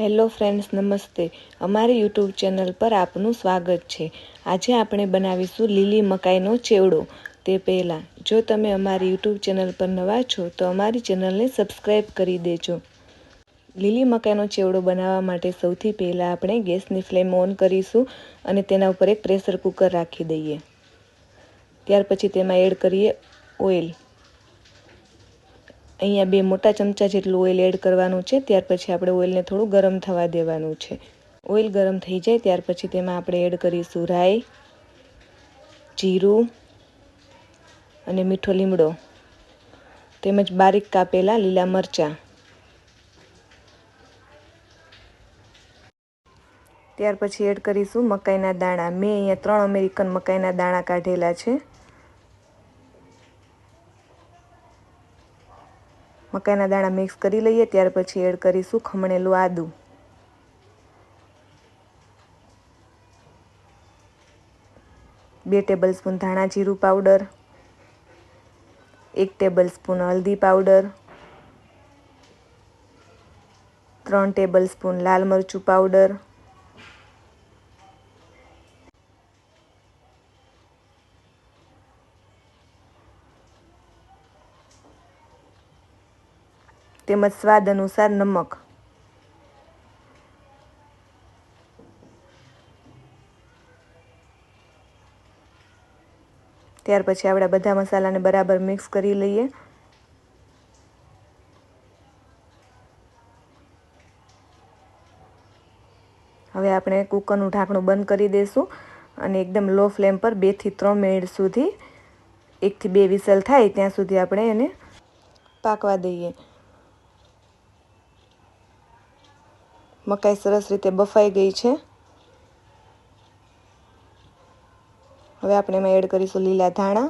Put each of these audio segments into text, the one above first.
Hello friends, નમસ્તે. અમારી YouTube channel પર આપનું સ્વાગત છે. આજે આપણે બનાવીશું લીલી મકાઈનો ચેવડો. તે પહેલાં, જો તમે અમારી યુટ્યુબ ચેનલ પર નવા છો, તો અમારી ચેનલને સબસ્ક્રાઈબ કરી દેજો. લીલી મકાઈનો ચેવડો બનાવવા માટે સૌથી પહેલાં આપણે ગેસની ફ્લેમ ઓન કરીશું અને તેના ઉપર એક પ્રેશર કુકર રાખી દઈએ. ત્યાર પછી તેમાં એડ કરીએ ઓઇલ. અહીંયા બે મોટા ચમચા જેટલું ઓઇલ એડ કરવાનું છે, ત્યાર પછી આપણે ઓઇલને થોડું ગરમ થવા દેવાનું છે. ઓઇલ ગરમ થઈ જાય, ત્યાર પછી તેમાં આપણે એડ કરીશું રાઈ, જીરું અને મીઠો લીમડો. તેમજ બારીક કાપેલા લીલા મરચાં. ત્યાર પછી એડ કરીશું મકાઈના દાણા. મેં અહીંયા ત્રણ અમેરિકન મકાઈના દાણા કાઢેલા છે. મકાઈના દાણા મિક્સ કરી લઈએ, ત્યાર પછી એડ કરીશું ખમણેલું આદું. બે ટેબલ સ્પૂન ધાણા જીરું પાવડર એક ટેબલ સ્પૂન હલ્દી પાવડર ત્રણ ટેબલ સ્પૂન લાલ મરચું પાવડર તેમજ સ્વાદ અનુસાર નમક. ત્યાર પછી આપણે બધા મસાલાને બરાબર મિક્સ કરી લઈએ. હવે આપણે કુકરનું ઢાંકણું બંધ કરી દઈશું અને એકદમ લો ફ્લેમ પર બેથી ત્રણ મિનિટ સુધી એકથી બે વિસલ થાય ત્યાં સુધી આપણે એને પાકવા દઈએ. મકાઈ સરસ રીતે બફાઈ ગઈ છે. હવે આપણે એમાં એડ કરીશું લીલા ધાણા.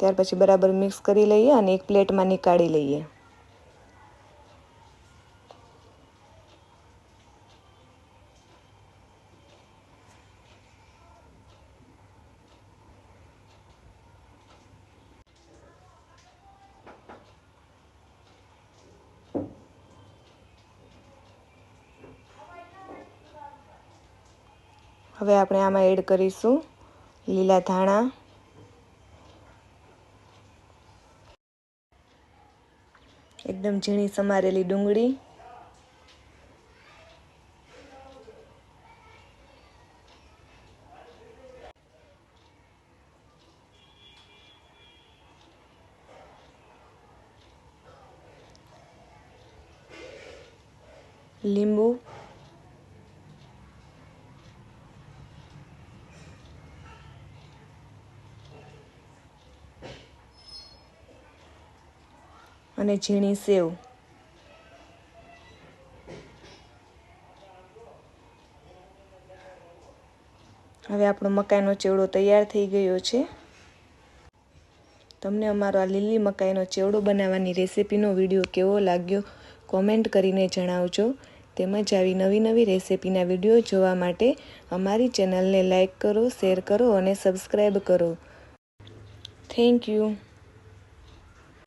ત્યાર પછી બરાબર મિક્સ કરી લઈએ અને એક પ્લેટમાં નીકાળી લઈએ. હવે આપણે આમાં એડ કરીશું લીલા ધાણા. એકદમ ઝીણી સમારેલી ડુંગળી. લીંબુ. અને ઝીણી સેવ. હવે આપણો મકાઈનો ચેવડો તૈયાર થઈ ગયો છે. તમને અમારો આ લીલી મકાઈનો ચેવડો બનાવવાની રેસીપીનો વીડિયો કેવો લાગ્યો કોમેન્ટ કરીને જણાવજો. તેમજ આવી નવી નવી રેસીપીના વીડિયો જોવા માટે અમારી ચેનલને લાઇક કરો, શેર કરો અને સબસ્ક્રાઈબ કરો. Thank you.